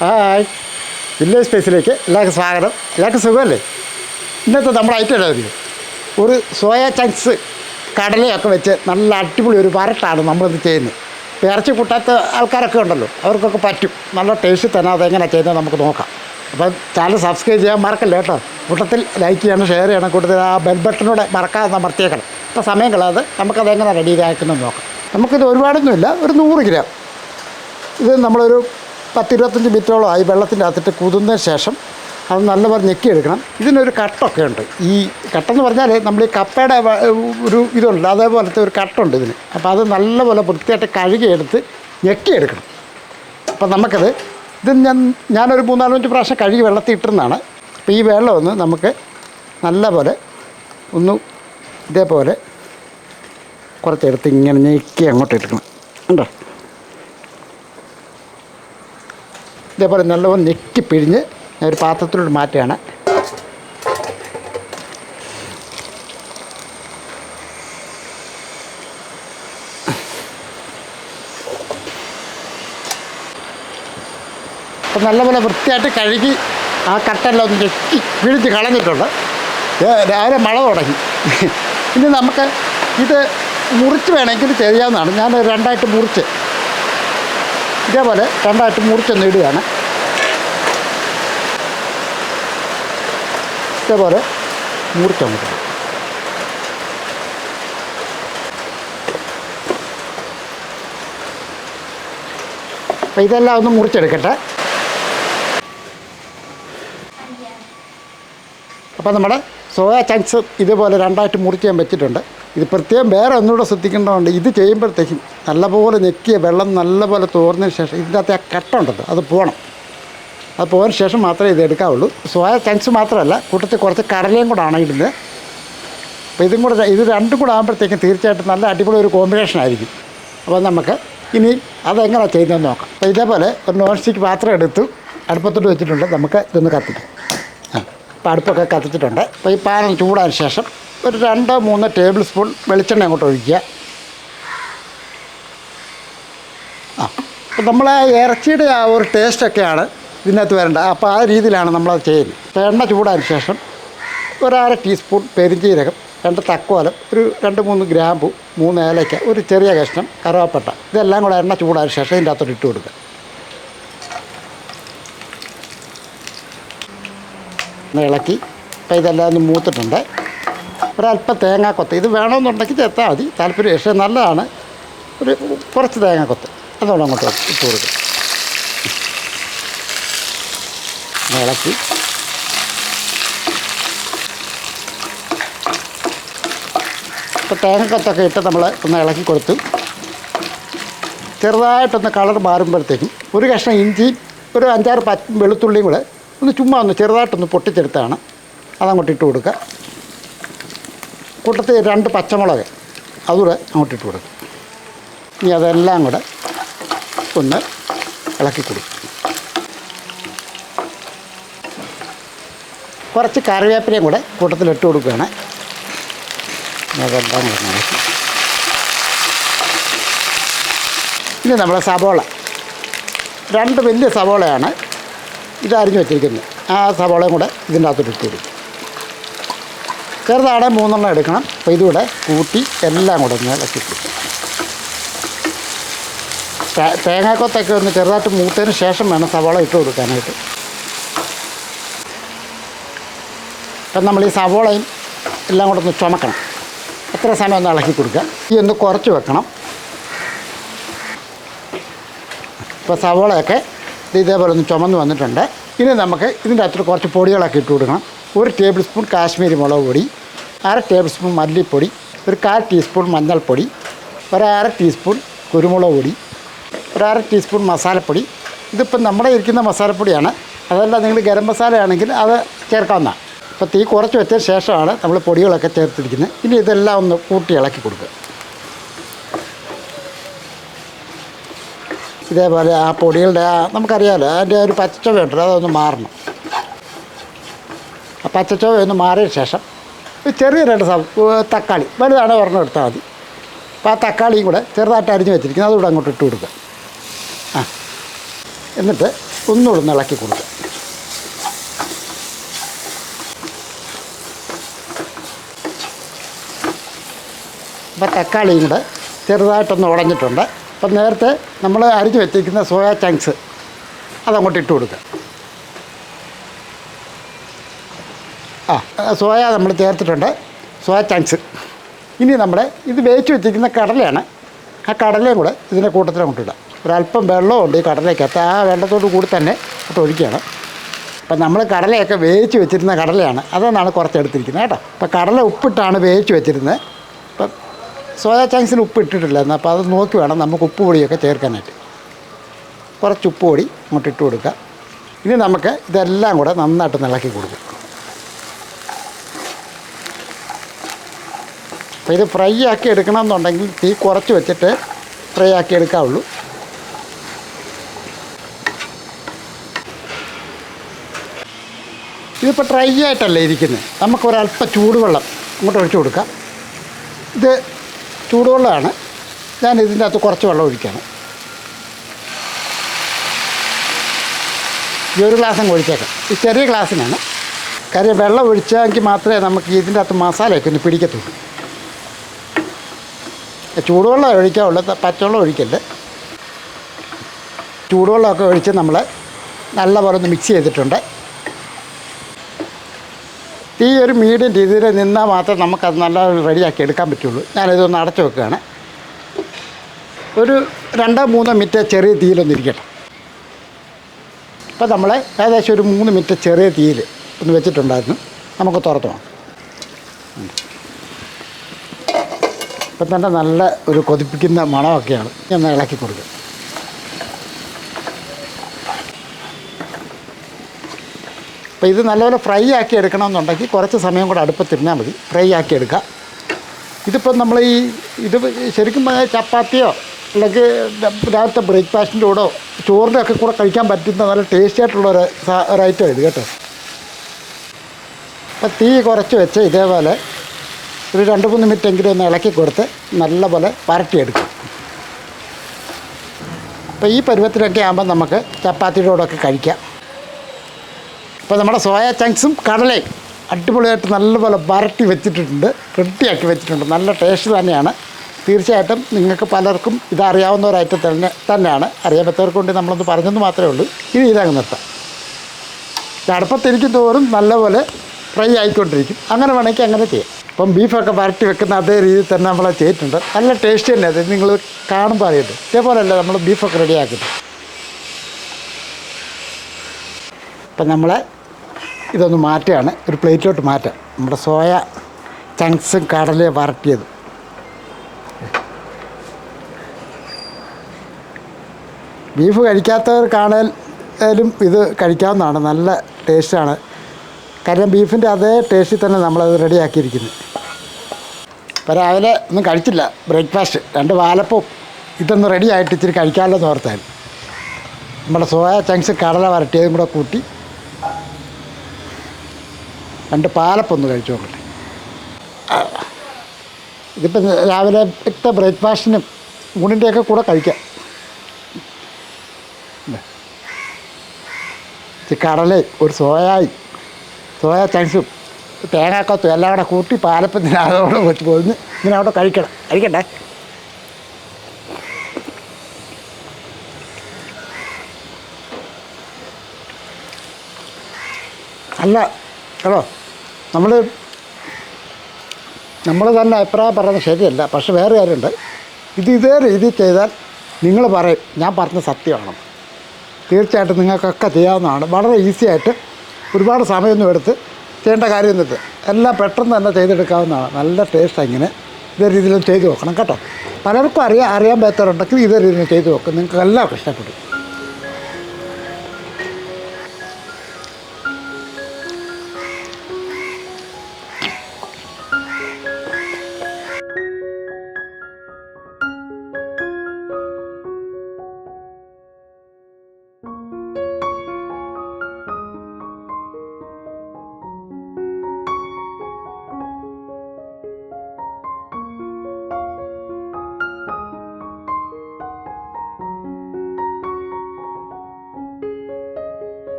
Hi. Village സ്പേസിലേക്ക് എല്ലാവർക്കും സ്വാഗതം. എല്ലാവർക്കും സുഖമല്ലേ? ഇന്നത്തെ നമ്മുടെ ഐറ്റം അറിയോ ഒരു സോയ ചങ്ക്സ് കടലയൊക്കെ വെച്ച് നല്ല അടിപൊളി ഒരു വരട്ടാണ് നമ്മളിത് ചെയ്യുന്നത്. ഇപ്പം ഇറച്ചി കൂട്ടാത്ത ആൾക്കാരൊക്കെ ഉണ്ടല്ലോ അവർക്കൊക്കെ പറ്റും. നല്ല ടേസ്റ്റ് തന്നെ അതെങ്ങനെ ചെയ്യുന്നത് നമുക്ക് നോക്കാം. അപ്പം ചാനൽ സബ്സ്ക്രൈബ് ചെയ്യാൻ മറക്കല്ല കേട്ടോ? കൂട്ടത്തിൽ ലൈക്ക് ചെയ്യണം ഷെയർ ചെയ്യണം കൂട്ടത്തിൽ ആ ബെൽ ബട്ടണോടെ മറക്കാതെ അമർത്തിയേക്കണം. അപ്പോൾ സമയം കളയാതെ നമുക്കതെങ്ങനെ റെഡി ആക്കുന്നത് നോക്കാം. നമുക്കിത് ഒരുപാടൊന്നുമില്ല ഒരു നൂറ് ഗ്രാം ഇത് നമ്മളൊരു പത്തിരുപത്തഞ്ച് മിനിറ്റോളം ആയി വെള്ളത്തിന്റെ അകത്തിട്ട് കുതിർന്നതിന് ശേഷം അത് നല്ലപോലെ ഞെക്കിയെടുക്കണം. ഇതിനൊരു കട്ടൊക്കെ ഉണ്ട്. ഈ കട്ടെന്ന് പറഞ്ഞാൽ നമ്മൾ ഈ കപ്പയുടെ ഒരു ഇതുണ്ട്. അതേപോലത്തെ ഒരു കട്ടുണ്ട് ഇതിന്. അപ്പോൾ അത് നല്ലപോലെ വൃത്തിയായിട്ട് കഴുകിയെടുത്ത് ഞെക്കിയെടുക്കണം. അപ്പം നമുക്കത് ഇത് ഞാൻ ഞാനൊരു മൂന്നാലഞ്ച് പ്രാവശ്യം കഴുകി വെള്ളത്തിൽ ഇട്ടിരുന്നതാണ്. അപ്പോൾ ഈ വെള്ളം ഒന്ന് നമുക്ക് നല്ലപോലെ ഒന്ന് ഇതേപോലെ കുറച്ചെടുത്ത് ഇങ്ങനെ ഞെക്കി അങ്ങോട്ട് എടുക്കണം ഉണ്ടോ ഇതേപോലെ നല്ലപോലെ നെക്കി പിഴിഞ്ഞ് ഞാൻ ഒരു പാത്രത്തിലോട്ട് മാറ്റുകയാണ്. അപ്പം നല്ലപോലെ വൃത്തിയായിട്ട് കഴുകി ആ കട്ടെല്ലാം ഒന്ന് ഞെക്കി പിഴിഞ്ഞ് കളഞ്ഞിട്ടുണ്ട്. രാവിലെ മഴ തുടങ്ങി. ഇനി നമുക്ക് ഇത് മുറിച്ച് വേണമെങ്കിൽ ചെയ്യാവുന്നതാണ്. ഞാൻ രണ്ടായിട്ട് മുറിച്ച് ഇതേപോലെ രണ്ടായിട്ട് മുറിച്ചൊന്ന് ഇടുകയാണ്. ഇതേപോലെ മുറിച്ചങ്ങോട്ട്. അപ്പം ഇതെല്ലാം ഒന്ന് മുറിച്ചെടുക്കട്ടെ. അപ്പോൾ നമ്മുടെ സോയ ചങ്ക്സ് ഇതുപോലെ രണ്ടായിട്ട് മുറിച്ച് ഞാൻ വെച്ചിട്ടുണ്ട്. ഇത് പ്രത്യേകം വേറെ ഒന്നുകൂടെ ശ്രദ്ധിക്കേണ്ടതുണ്ട്. ഇത് ചെയ്യുമ്പോഴത്തേക്കും നല്ലപോലെ ഞെക്കിയ വെള്ളം നല്ലപോലെ തോർന്നതിന് ശേഷം ഇതിന്റെ അകത്ത് ആ കട്ട അത് പോകണം. അത് പോയതിന് ശേഷം മാത്രമേ ഇത് എടുക്കാവുള്ളൂ. സോയ ചങ്ക്സ് മാത്രമല്ല കൂട്ടത്തിൽ കുറച്ച് കടലയും കൂടാണ് ഇടുന്നത് അപ്പോൾ ഇതും കൂടെ ഇത് രണ്ടും കൂടെ ആകുമ്പോഴത്തേക്കും തീർച്ചയായിട്ടും നല്ല അടിപൊളി ഒരു കോമ്പിനേഷൻ ആയിരിക്കും. അപ്പോൾ നമുക്ക് ഇനി അതെങ്ങനെ ചെയ്യുന്നതെന്ന് നോക്കാം. അപ്പോൾ ഇതേപോലെ ഒരു നോൺ സ്റ്റിക്ക് പാത്രം എടുത്തു അടുപ്പത്തോട്ട് വെച്ചിട്ടുണ്ട്. നമുക്ക് ഇതൊന്ന് കത്തിക്കാം. ആ അപ്പോൾ അടുപ്പൊക്കെ കത്തിച്ചിട്ടുണ്ട്. അപ്പോൾ ഈ പാനം ചൂടായ ശേഷം ഒരു രണ്ടോ മൂന്നോ ടേബിൾ സ്പൂൺ വെളിച്ചെണ്ണ അങ്ങോട്ട് ഒഴിക്കുക. ആ അപ്പം നമ്മൾ ആ ഇറച്ചിയുടെ ആ ഒരു ടേസ്റ്റൊക്കെയാണ് ഇതിനകത്ത് വരേണ്ടത്. അപ്പോൾ ആ രീതിയിലാണ് നമ്മളത് ചെയ്യുന്നത് എണ്ണ ചൂടായതിന് ശേഷം ഒരര ടീസ്പൂൺ പെരിഞ്ജീരകം രണ്ട് തക്കോലം ഒരു രണ്ട് മൂന്ന് ഗ്രാമ്പു മൂന്ന് ഏലയ്ക്ക ഒരു ചെറിയ കഷ്ണം കറുവാപ്പട്ട. ഇതെല്ലാം കൂടെ എണ്ണ ചൂടായ ശേഷം ഇതിന്റെ അകത്തോട്ട് ഇട്ട് കൊടുക്കുക. ഇളക്കി. അപ്പോൾ ഇതെല്ലാം ഒന്ന് മൂത്തിട്ടുണ്ട്. ഒരല്പം തേങ്ങാക്കൊത്ത് ഇത് വേണമെന്നുണ്ടെങ്കിൽ ചേർത്താൽ മതി. താല്പര്യം പക്ഷേ നല്ലതാണ്. ഒരു കുറച്ച് തേങ്ങാക്കൊത്ത് അതുകൊണ്ട് അങ്ങോട്ട് ഇട്ട് കൊടുക്കും. ഇളക്കി. ഇപ്പോൾ തേങ്ങക്കൊത്തൊക്കെ ഇട്ട് നമ്മൾ ഒന്ന് ഇളക്കി കൊടുത്തു. ചെറുതായിട്ടൊന്ന് കളർ മാറുമ്പോഴത്തേക്കും ഒരു കഷ്ണം ഇഞ്ചി ഒരു അഞ്ചാറ് പച്ച വെളുത്തുള്ളിയും കൂടെ ഒന്ന് ചുമ്മാ ഒന്ന് ചെറുതായിട്ടൊന്ന് പൊട്ടിച്ചെടുത്താണ്. അതങ്ങോട്ട് ഇട്ട് കൊടുക്കുക. കൂട്ടത്തിൽ രണ്ട് പച്ചമുളക് അതുകൂടെ അങ്ങോട്ട് ഇട്ട് കൊടുക്കും. ഇനി അതെല്ലാം കൂടെ ഒന്ന് ഇളക്കി കൊടുക്കും. കുറച്ച് കറിവേപ്പിലയും കൂടെ കൂട്ടത്തിൽ ഇട്ട് കൊടുക്കുകയാണ്. അതെല്ലാം കൂടെ ഇനി നമ്മളെ സവോള. രണ്ട് വലിയ സവോളയാണ് ഇത് അരിഞ്ഞു വെച്ചിരിക്കുന്നത്. ആ സവോളയും കൂടെ ഇതിന്റെ അകത്തോട്ട് ഇട്ട് കൊടുക്കും. ചെറുതാടെ മൂന്നെണ്ണം എടുക്കണം. അപ്പോൾ ഇതുകൂടെ കൂട്ടി എല്ലാം കൂടെ ഒന്ന് ഇളക്കി തേങ്ങാക്കൊത്തൊക്കെ ഒന്ന് ചെറുതായിട്ട് മൂത്തതിന് ശേഷം വേണം സവോള ഇട്ട് കൊടുക്കാനായിട്ട്. അപ്പം നമ്മൾ ഈ സവോളയും എല്ലാം കൂടെ ഒന്ന് ചുമക്കണം. എത്ര സമയം ഒന്ന് ഇളക്കി കൊടുക്കുക. ഈ ഒന്ന് കുറച്ച് വെക്കണം. ഇപ്പോൾ സവോളയൊക്കെ ഇത് ഇതേപോലെ ഒന്ന് ചുമന്ന് വന്നിട്ടുണ്ട്. ഇനി നമുക്ക് ഇതിന്റെ അത്ര കുറച്ച് പൊടികളൊക്കെ ഇട്ട് കൊടുക്കണം. ഒരു ടേബിൾ സ്പൂൺ കാശ്മീരി മുളക് പൊടി അര ടേബിൾ സ്പൂൺ മല്ലിപ്പൊടി ഒരു കാൽ ടീസ്പൂൺ മഞ്ഞൾപ്പൊടി ഒരര ടീസ്പൂൺ കുരുമുളക് പൊടി ഒരര ടീസ്പൂൺ മസാലപ്പൊടി. ഇതിപ്പം നമ്മുടെ ഇരിക്കുന്ന മസാലപ്പൊടിയാണ്. അതല്ല നിങ്ങൾ ഗരം മസാല ആണെങ്കിൽ അത് ചേർക്കാവുന്നതാണ് അപ്പോൾ തീ കുറച്ച് വെച്ചതിന് ശേഷമാണ് നമ്മൾ പൊടികളൊക്കെ ചേർത്തിരിക്കുന്നത്. ഇനി ഇതെല്ലാം ഒന്ന് കൂട്ടി ഇളക്കി കൊടുക്കുക. ഇതേപോലെ ആ പൊടികളുടെ ആ നമുക്കറിയാമല്ലോ അതിന്റെ ഒരു പച്ചച്ചൊവ ഉണ്ടല്ലോ അതൊന്ന് മാറണം. ആ പച്ചച്ചൊവ ഒന്ന് മാറിയ ശേഷം ചെറിയ രണ്ട് തക്കാളി. വലുതാണ് ഒരെണ്ണം എടുത്താൽ മതി. അപ്പോൾ ആ തക്കാളിയും കൂടെ ചെറുതായിട്ട് അരിഞ്ഞ് വെച്ചിരിക്കുന്നത് അതുകൂടെ അങ്ങോട്ട് ഇട്ട് കൊടുക്കുക. ആ. എന്നിട്ട് ഒന്നുകൂടെ ഒന്ന് ഇളക്കി കൊടുക്കുക. അപ്പോൾ തക്കാളിയും കൂടെ ചെറുതായിട്ടൊന്ന് ഉടഞ്ഞിട്ടുണ്ട്. അപ്പം നേരത്തെ നമ്മൾ അരിഞ്ഞ് വെച്ചിരിക്കുന്ന സോയാ ചങ്ക്സ് അതങ്ങോട്ട് ഇട്ട് കൊടുക്കുക. ആ സോയ നമ്മൾ ചേർത്തിട്ടുണ്ട്. Soya chunks. ഇനി നമ്മുടെ ഇത് വേവിച്ച് വെച്ചിരിക്കുന്ന കടലയാണ്. ആ കടലയും കൂടെ ഇതിന്റെ കൂട്ടത്തിൽ അങ്ങോട്ട് ഇടാം. ഒരല്പം വെള്ളമുണ്ട് ഈ കടലയ്ക്കകത്ത് ആ വെള്ളത്തോട് കൂടി തന്നെ അങ്ങോട്ട് ഒഴിക്കുകയാണ്. അപ്പം നമ്മൾ കടലയൊക്കെ വേവിച്ച് വെച്ചിരുന്ന കടലയാണ്. അതെന്നാണ് കുറച്ച് എടുത്തിരിക്കുന്നത് കേട്ടോ. അപ്പം കടല ഉപ്പിട്ടാണ് വേവിച്ച് വെച്ചിരുന്നത്. അപ്പം സോയ ചങ്ക്സിന് ഉപ്പ് ഇട്ടിട്ടില്ലായിരുന്നു. അപ്പോൾ അത് നോക്കി വേണം നമുക്ക് ഉപ്പ് പൊടിയൊക്കെ ചേർക്കാനായിട്ട്. കുറച്ച് ഉപ്പ് പൊടി അങ്ങോട്ട് ഇട്ട് കൊടുക്കുക. ഇനി നമുക്ക് ഇതെല്ലാം കൂടെ നന്നായിട്ട് നിളക്കി കൊടുക്കുക അപ്പോൾ ഇത് ഫ്രൈ ആക്കി എടുക്കണമെന്നുണ്ടെങ്കിൽ തീ കുറച്ച് വെച്ചിട്ട് ഫ്രൈ ആക്കി എടുക്കാവുള്ളൂ. ഇതിപ്പോൾ ഡ്രൈ ആയിട്ടല്ലേ ഇരിക്കുന്നത്? നമുക്കൊരല്പ ചൂടുവെള്ളം ഇങ്ങോട്ട് ഒഴിച്ചു കൊടുക്കാം. ഇത് ചൂടുവെള്ളമാണ്. ഞാൻ ഇതിന്റെ അകത്ത് കുറച്ച് വെള്ളം ഒഴിക്കുകയാണ് ഈ ഒരു ഗ്ലാസ് അങ്ങ് ഒഴിച്ചേക്കാം. ഈ ചെറിയ ഗ്ലാസ്സിനാണ്. കാര്യം വെള്ളം ഒഴിച്ചെങ്കിൽ മാത്രമേ നമുക്ക് ഇതിന്റെ അകത്ത് മസാലയൊക്കെ ഒന്ന് പിടിക്കത്തുള്ളൂ. ചൂടുവെള്ളം ഒഴിക്കാവുള്ളൂ പച്ചവെള്ളം ഒഴിക്കല്ലേ ചൂടുവെള്ളമൊക്കെ ഒഴിച്ച് നമ്മൾ നല്ലപോലെ ഒന്ന് മിക്സ് ചെയ്തിട്ടുണ്ട്. ഈ ഒരു മീഡിയം രീതിയിൽ നിന്നാൽ മാത്രമേ നമുക്കത് നല്ല റെഡിയാക്കി എടുക്കാൻ പറ്റുള്ളൂ. ഞാനിതൊന്ന് അടച്ചു വെക്കുകയാണ്. ഒരു രണ്ടോ മൂന്നോ മിനിറ്റ് ചെറിയ തീയിലൊന്ന് ഇരിക്കട്ടെ. ഇപ്പോൾ നമ്മൾ ഏകദേശം ഒരു മൂന്ന് മിനിറ്റ് ചെറിയ തീയിൽ ഒന്ന് വെച്ചിട്ടുണ്ടായിരുന്നു. നമുക്ക് തുറത്തു പോകാം ഇപ്പം തന്നെ നല്ല ഒരു കൊതിപ്പിക്കുന്ന മണമൊക്കെയാണ് ഞാൻ ഇളക്കി കൊടുക്കുക അപ്പോൾ ഇത് നല്ലപോലെ ഫ്രൈ ആക്കി എടുക്കണമെന്നുണ്ടെങ്കിൽ കുറച്ച് സമയം കൂടെ അടുപ്പത്തിരുന്നാൽ മതി. ഫ്രൈ ആക്കി എടുക്കുക ഇതിപ്പം നമ്മൾ ഈ ഇത് ശരിക്കും പറഞ്ഞാൽ ചപ്പാത്തിയോ അല്ലെങ്കിൽ രാവിലത്തെ ബ്രേക്ക്ഫാസ്റ്റിന്റെ കൂടോ ചോറിന്റെ ഒക്കെ കൂടെ കഴിക്കാൻ പറ്റുന്ന നല്ല ടേസ്റ്റി ആയിട്ടുള്ള ഒരു ഒരു ഐറ്റം ഇത് കേട്ടോ. അപ്പം തീ കുറച്ച് വെച്ച് ഇതേപോലെ ഒരു രണ്ട് മൂന്ന് മിനിറ്റ് എങ്കിലും ഒന്ന് ഇളക്കി കൊടുത്ത് നല്ലപോലെ വരട്ടിയെടുക്കും അപ്പോൾ ഈ പരുവത്തിലൊക്കെ ആകുമ്പോൾ നമുക്ക് ചപ്പാത്തിയുടെ കൂടെയൊക്കെ കഴിക്കാം. അപ്പോൾ നമ്മുടെ സോയ ചങ്ക്സും കടലയും അടിപൊളിയായിട്ട് നല്ലപോലെ വരട്ടി വെച്ചിട്ടുണ്ട് റെഡിയാക്കി വെച്ചിട്ടുണ്ട്. നല്ല ടേസ്റ്റ് തന്നെയാണ്. തീർച്ചയായിട്ടും നിങ്ങൾക്ക് പലർക്കും ഇതറിയാവുന്ന ഒരു ഐറ്റം തന്നെ തന്നെയാണ്. അറിയാത്തവർക്ക് വേണ്ടി നമ്മളൊന്ന് പറഞ്ഞെന്ന് മാത്രമേ ഉള്ളൂ. ഇനി ഇതങ്ങ് നിർത്താം. അടുപ്പത്തിരിക്കും തോറും നല്ലപോലെ ഫ്രൈ ആയിക്കൊണ്ടിരിക്കും. അങ്ങനെ വേണമെങ്കിൽ അങ്ങനെ ചെയ്യാം. ഇപ്പം ബീഫൊക്കെ വരട്ടി വെക്കുന്ന അതേ രീതിയിൽ തന്നെ നമ്മളെ ചെയ്തിട്ടുണ്ട്. നല്ല ടേസ്റ്റ് തന്നെ. അത് നിങ്ങൾ കാണുമ്പോൾ അറിയട്ടെ. ഇതേപോലെയല്ല നമ്മൾ ബീഫൊക്കെ റെഡിയാക്കുന്നത് അപ്പം നമ്മൾ ഇതൊന്ന് മാറ്റുകയാണ്. ഒരു പ്ലേറ്റിലോട്ട് മാറ്റാം. നമ്മുടെ സോയ ചങ്ക്സും കടലയും വരട്ടിയത്. ബീഫ് കഴിക്കാത്തവർ കഴിക്കാത്തവർക്കാണേലും ഇത് കഴിക്കാവുന്നതാണ്. നല്ല ടേസ്റ്റാണ് കാരണം ബീഫിന്റെ അതേ ടേസ്റ്റിൽ തന്നെ നമ്മളത് റെഡിയാക്കിയിരിക്കുന്നത് ഇപ്പോൾ രാവിലെ ഒന്നും കഴിച്ചില്ല. ബ്രേക്ക്ഫാസ്റ്റ്. രണ്ട് വാലപ്പവും ഇതൊന്ന് റെഡി ആയിട്ട് ഇച്ചിരി കഴിക്കാമല്ലോ എന്ന് ഓർത്താൽ. നമ്മുടെ സോയ ചങ്ക്സ് കടല വരട്ടിയതും കൂടെ കൂട്ടി രണ്ട് പാലപ്പൊന്ന് കഴിച്ചു നോക്കട്ടെ. ഇതിപ്പം രാവിലെ ഇത്തെ ബ്രേക്ക്ഫാസ്റ്റിനും ഊണിന്റെയൊക്കെ കൂടെ കഴിക്കാം. കടലയും ഒരു സോയായും സോയ ചങ്ക്സും തേങ്ങാക്കത്തും എല്ലാം കൂടെ കൂട്ടി പാലപ്പത്തിന് അതോടെ വെച്ച് പോയിന്ന് ഇങ്ങനെ അവിടെ കഴിക്കണം. കഴിക്കണ്ടേ? അല്ല കേട്ടോ നമ്മൾ നമ്മൾ തന്നെ അഭിപ്രായം പറയുന്നത് ശരിയല്ല പക്ഷെ വേറെ കാര്യമുണ്ട്. ഇത് ഇതേ രീതിയിൽ ചെയ്താൽ നിങ്ങൾ പറയും ഞാൻ പറഞ്ഞ സത്യമാണ്. തീർച്ചയായിട്ടും നിങ്ങൾക്കൊക്കെ ചെയ്യാവുന്നതാണ്. വളരെ ഈസിയായിട്ട് ഒരുപാട് സമയമൊന്നും എടുത്ത് ചെയ്യേണ്ട കാര്യം കാര്യമൊന്നുമില്ല എല്ലാം പെട്ടെന്ന് തന്നെ ചെയ്തെടുക്കാവുന്നതാണ്. നല്ല ടേസ്റ്റ് ഇങ്ങനെ. ഇതേ രീതിയിലും ചെയ്ത് നോക്കണം കേട്ടോ. പലർക്കും അറിയാൻ അറിയാൻ പറ്റാറുണ്ടെങ്കിൽ ഇതേ രീതിയിൽ ചെയ്ത് നോക്കും. നിങ്ങൾക്ക് എല്ലാവർക്കും ഇഷ്ടപ്പെടും.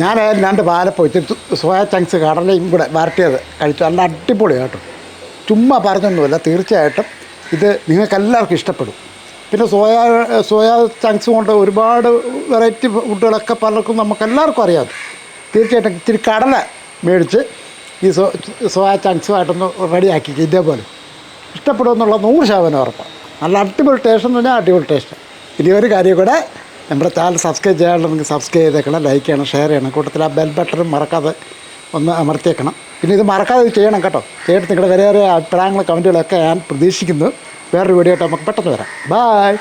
ഞാൻ രണ്ട് പാലപ്പം ഇത്തിരി സോയാ ചങ്ക്സ് കടലയും കൂടെ വരട്ടിയത് കഴിച്ചു. നല്ല അടിപൊളിയാണ് കേട്ടോ. ചുമ്മാ പറഞ്ഞൊന്നുമില്ല തീർച്ചയായിട്ടും ഇത് നിങ്ങൾക്ക് എല്ലാവർക്കും ഇഷ്ടപ്പെടും. പിന്നെ സോയാ സോയാ ചങ്ക്സ് കൊണ്ട് ഒരുപാട് വെറൈറ്റി ഫുഡുകളൊക്കെ പലർക്കും നമുക്ക് എല്ലാവർക്കും അറിയാം. തീർച്ചയായിട്ടും ഇത്തിരി കടല മേടിച്ച് ഈ സോ സോയ ചങ്ക്സുമായിട്ടൊന്ന് റെഡിയാക്കി ഇതേപോലെ. ഇഷ്ടപ്പെടുമെന്നുള്ള നൂറ് ശതമാനം ഉറപ്പാണ് നല്ല അടിപൊളി ടേസ്റ്റ് എന്ന് പറഞ്ഞാൽ അടിപൊളി ടേസ്റ്റ് ഇനി ഒരു കാര്യം കൂടെ നമ്മുടെ ചാനൽ സബ്സ്ക്രൈബ് ചെയ്യാനുണ്ടെങ്കിൽ സബ്സ്ക്രൈബ് ചെയ്തേക്കണം ലൈക്ക് ചെയ്യണം ഷെയർ ചെയ്യണം. കൂട്ടത്തിൽ ആ ബെൽ ബട്ടൺ മറക്കാതെ ഒന്ന് അമർത്തിയേക്കണം. പിന്നെ ഇത് മറക്കാതെ ചെയ്യണം കേട്ടോ. ചെയ്തിട്ട് നിങ്ങളുടെ വേറെ അഭിപ്രായങ്ങളും കമന്റുകളൊക്കെ ഞാൻ പ്രതീക്ഷിക്കുന്നു. വേറൊരു വീഡിയോ ആയിട്ട് നമുക്ക് പെട്ടെന്ന് വരാം. ബായ്